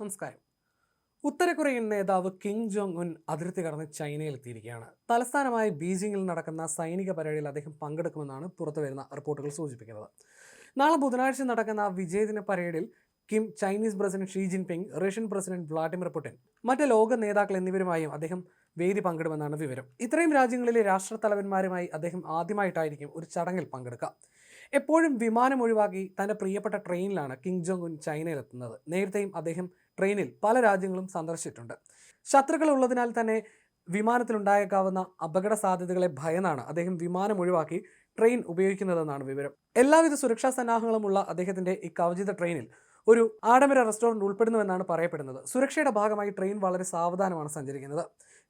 നമസ്കാരം. ഉത്തര കൊറിയൻ നേതാവ് കിങ് ജോങ് ഉൻ അതിർത്തി കടന്ന് ചൈനയിലെത്തിയിരിക്കുകയാണ്. തലസ്ഥാനമായ ബീജിംഗിൽ നടക്കുന്ന സൈനിക പരേഡിൽ അദ്ദേഹം പങ്കെടുക്കുമെന്നാണ് പുറത്തുവരുന്ന റിപ്പോർട്ടുകൾ സൂചിപ്പിക്കുന്നത്. നാളെ ബുധനാഴ്ച നടക്കുന്ന വിജയദിന പരേഡിൽ Kim Chinese president Xi Jinping Russian president Vladimir Putin മറ്റ് ലോക നേതാക്കൾ എന്നിവരുമായും അദ്ദേഹം വേദി പങ്കിടുമെന്നാണ് വിവരം. ഇത്രയും രാജ്യങ്ങളിലെ രാഷ്ട്രത്തലവന്മാരുമായി അദ്ദേഹം ആദ്യമായിട്ടായിരിക്കും ഒരു ചടങ്ങിൽ പങ്കെടുക്കുക. എപ്പോഴും വിമാനം ഒഴിവാക്കി തന്റെ പ്രിയപ്പെട്ട ട്രെയിനിലാണ് കിങ് ജോങ് ഉൻ ചൈനയിലെത്തുന്നത്. നേരത്തെയും അദ്ദേഹം ട്രെയിനിൽ പല രാജ്യങ്ങളും സന്ദർശിച്ചിട്ടുണ്ട്. ശത്രുക്കൾ ഉള്ളതിനാൽ തന്നെ വിമാനത്തിലുണ്ടായേക്കാവുന്ന അപകട സാധ്യതകളെ ഭയന്നാണ് അദ്ദേഹം വിമാനം ഒഴിവാക്കി ട്രെയിൻ ഉപയോഗിക്കുന്നതെന്നാണ് വിവരം. എല്ലാവിധ സുരക്ഷാ സന്നാഹങ്ങളുമുള്ള അദ്ദേഹത്തിന്റെ ഈ കവചിത ട്രെയിനിൽ ഒരു ആഡംബര റെസ്റ്റോറന്റ് ഉൾപ്പെടുന്നുവെന്നാണ് പറയപ്പെടുന്നത്. സുരക്ഷയുടെ ഭാഗമായി ട്രെയിൻ വളരെ സാവധാനമാണ് സഞ്ചരിക്കുന്നത്.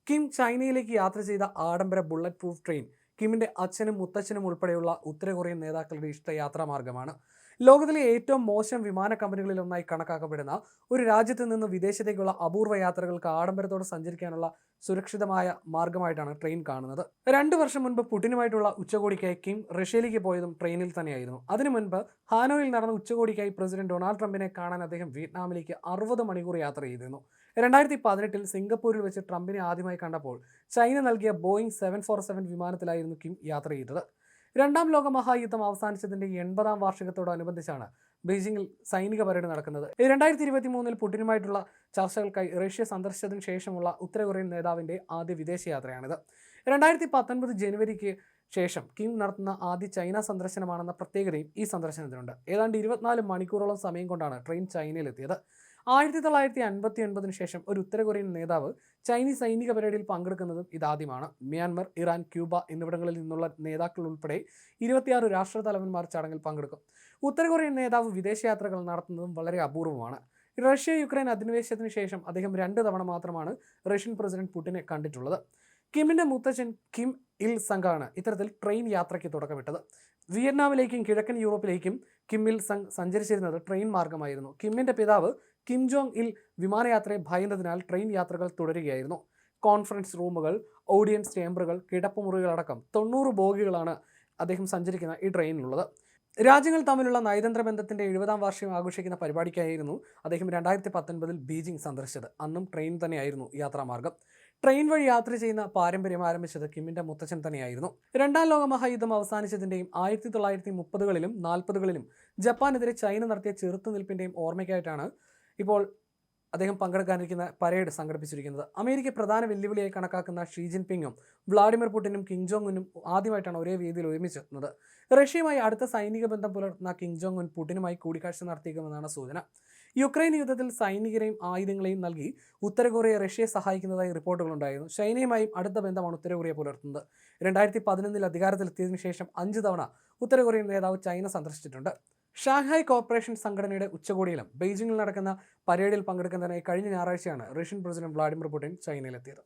കിം ചൈനയിലേക്ക് യാത്ര ചെയ്ത ആഡംബര ബുള്ളറ്റ് പ്രൂഫ് ട്രെയിൻ കിമിന്റെ അച്ഛനും മുത്തച്ഛനും ഉൾപ്പെടെയുള്ള ഉത്തരകൊറിയൻ നേതാക്കളുടെ ഇഷ്ടയാത്രാ മാർഗമാണ് ലോകത്തിലെ ഏറ്റവും മോശം വിമാന കമ്പനികളിൽ ഒന്നായി കണക്കാക്കപ്പെടുന്ന ഒരു രാജ്യത്ത് നിന്ന് വിദേശത്തേക്കുള്ള അപൂർവ യാത്രകൾക്ക് ആഡംബരത്തോടെ സഞ്ചരിക്കാനുള്ള സുരക്ഷിതമായ മാർഗമായിട്ടാണ് ട്രെയിൻ കാണുന്നത്. രണ്ട് വർഷം മുൻപ് പുടിനുമായിട്ടുള്ള ഉച്ചകോടിക്കായി കിം റഷ്യയിലേക്ക് പോയതും ട്രെയിനിൽ തന്നെയായിരുന്നു. അതിനു മുൻപ് ഹാനോയിൽ നടന്ന ഉച്ചകോടിക്കായി പ്രസിഡന്റ് ഡൊണാൾഡ് ട്രംപിനെ കാണാൻ അദ്ദേഹം വിയറ്റ്നാമിലേക്ക് അറുപത് മണിക്കൂർ യാത്ര ചെയ്തിരുന്നു. രണ്ടായിരത്തി പതിനെട്ടിൽ സിംഗപ്പൂരിൽ വെച്ച് ട്രംപിനെ ആദ്യമായി കണ്ടപ്പോൾ ചൈന നൽകിയ ബോയിങ് സെവൻ ഫോർ സെവൻ വിമാനത്തിലായിരുന്നു കിം യാത്ര ചെയ്തത്. രണ്ടാം ലോക മഹായുദ്ധം അവസാനിച്ചതിന്റെ എൺപതാം വാർഷികത്തോടനുബന്ധിച്ചാണ് ബീജിംഗിൽ സൈനിക പരേഡ് നടക്കുന്നത്. രണ്ടായിരത്തി ഇരുപത്തി മൂന്നിൽ പുടിനുമായിട്ടുള്ള ചർച്ചകൾക്കായി റഷ്യ സന്ദർശിച്ചതിന് ശേഷമുള്ള ഉത്തര കൊറിയൻ നേതാവിന്റെ ആദ്യ വിദേശയാത്രയാണിത്. രണ്ടായിരത്തി പത്തൊൻപത് ജനുവരിക്ക് ശേഷം കിം നടത്തുന്ന ആദ്യ ചൈന സന്ദർശനമാണെന്ന പ്രത്യേകതയും ഈ സന്ദർശനത്തിനുണ്ട്. ഏതാണ്ട് ഇരുപത്തിനാല് മണിക്കൂറോളം സമയം കൊണ്ടാണ് ട്രെയിൻ ചൈനയിലെത്തിയത്. ആയിരത്തി തൊള്ളായിരത്തി അൻപത്തി ഒൻപതിനു ശേഷം ഒരു ഉത്തര കൊറിയൻ നേതാവ് ചൈനീസ് സൈനിക പരേഡിൽ പങ്കെടുക്കുന്നതും ഇതാദ്യമാണ്. മ്യാൻമർ ഇറാൻ ക്യൂബ എന്നിവിടങ്ങളിൽ നിന്നുള്ള നേതാക്കൾ ഉൾപ്പെടെ ഇരുപത്തിയാറ് രാഷ്ട്ര തലവന്മാർ ചടങ്ങിൽ പങ്കെടുക്കും. ഉത്തര കൊറിയൻ നേതാവ് വിദേശയാത്രകൾ നടത്തുന്നതും വളരെ അപൂർവമാണ്. റഷ്യ യുക്രൈൻ അധിനിവേശത്തിന് ശേഷം അദ്ദേഹം രണ്ട് തവണ മാത്രമാണ് റഷ്യൻ പ്രസിഡന്റ് പുടിനെ കണ്ടിട്ടുള്ളത്. കിമിന്റെ മുത്തച്ഛൻ കിം ഇൽ സംഘാണ് ഇത്തരത്തിൽ ട്രെയിൻ യാത്രയ്ക്ക് തുടക്കമിട്ടത്. വിയറ്റ്നാമിലേക്കും കിഴക്കൻ യൂറോപ്പിലേക്കും കിം ഇൽ സംഘ് സഞ്ചരിച്ചിരുന്നത് ട്രെയിൻ മാർഗമായിരുന്നു. കിമ്മിന്റെ പിതാവ് കിം ജോങ് ഇൽ വിമാനയാത്രയെ ഭയന്നതിനാൽ ട്രെയിൻ യാത്രകൾ തുടരുകയായിരുന്നു. കോൺഫറൻസ് റൂമുകൾ ഓഡിയൻസ് ചേംബറുകൾ കിടപ്പുമുറികളടക്കം തൊണ്ണൂറ് ബോഗികളാണ് അദ്ദേഹം സഞ്ചരിക്കുന്ന ഈ ട്രെയിനിലുള്ളത്. രാജ്യങ്ങൾ തമ്മിലുള്ള നയതന്ത്ര ബന്ധത്തിന്റെ എഴുപതാം വാർഷികം ആഘോഷിക്കുന്ന പരിപാടിക്കായിരുന്നു അദ്ദേഹം രണ്ടായിരത്തി പത്തൊൻപതിൽ ബീജിംഗ് സന്ദർശിച്ചത്. അന്നും ട്രെയിൻ തന്നെയായിരുന്നു യാത്രാമാർഗം. ട്രെയിൻ വഴി യാത്ര ചെയ്യുന്ന പാരമ്പര്യം ആരംഭിച്ചത് കിമ്മിന്റെ മുത്തച്ഛൻ തന്നെയായിരുന്നു. രണ്ടാം ലോക മഹായുദ്ധം അവസാനിച്ചതിന്റെയും ആയിരത്തി തൊള്ളായിരത്തി മുപ്പതുകളിലും നാൽപ്പതുകളിലും ജപ്പാനെതിരെ ചൈന നടത്തിയ ചെറുത്തുനിൽപ്പിന്റെയും ഓർമ്മയ്ക്കായിട്ടാണ് ഇപ്പോൾ അദ്ദേഹം പങ്കെടുക്കാനിരിക്കുന്ന പരേഡ് സംഘടിപ്പിച്ചിരിക്കുന്നത്. അമേരിക്ക പ്രധാന വെല്ലുവിളിയായി കണക്കാക്കുന്ന ഷീ ജിൻപിങ്ങും വ്ളാഡിമിർ പുടിനും കിങ് ജോങ് ഉന്നും ആദ്യമായിട്ടാണ് ഒരേ വേദിയിൽ ഒരുമിച്ചെത്തുന്നത് റഷ്യയുമായി അടുത്ത സൈനിക ബന്ധം പുലർത്തുന്ന കിങ് ജോങ് ഉൻ പുടിനുമായി കൂടിക്കാഴ്ച നടത്തിയേക്കുമെന്നാണ് സൂചന. യുക്രൈൻ യുദ്ധത്തിൽ സൈനികരെയും ആയുധങ്ങളെയും നൽകി ഉത്തര കൊറിയ റഷ്യയെ സഹായിക്കുന്നതായി റിപ്പോർട്ടുകളുണ്ടായിരുന്നു. ചൈനയുമായും അടുത്ത ബന്ധമാണ് ഉത്തര കൊറിയ പുലർത്തുന്നത്. രണ്ടായിരത്തി പതിനൊന്നിൽ അധികാരത്തിലെത്തിയതിനു ശേഷം അഞ്ച് തവണ ഉത്തര കൊറിയൻ നേതാവ് ചൈന സന്ദർശിച്ചിട്ടുണ്ട്. ഷാങ്ഹായ് കോർപ്പറേഷൻ സംഘടനയുടെ ഉച്ചകോടിയിലും ബെയ്ജിംഗിൽ നടക്കുന്ന പരേഡിൽ പങ്കെടുക്കുന്നതിനായി കഴിഞ്ഞ ഞായറാഴ്ചയാണ് റഷ്യൻ പ്രസിഡന്റ് വ്ളാഡിമിർ പുടിൻ ചൈനയിലെത്തിയത്.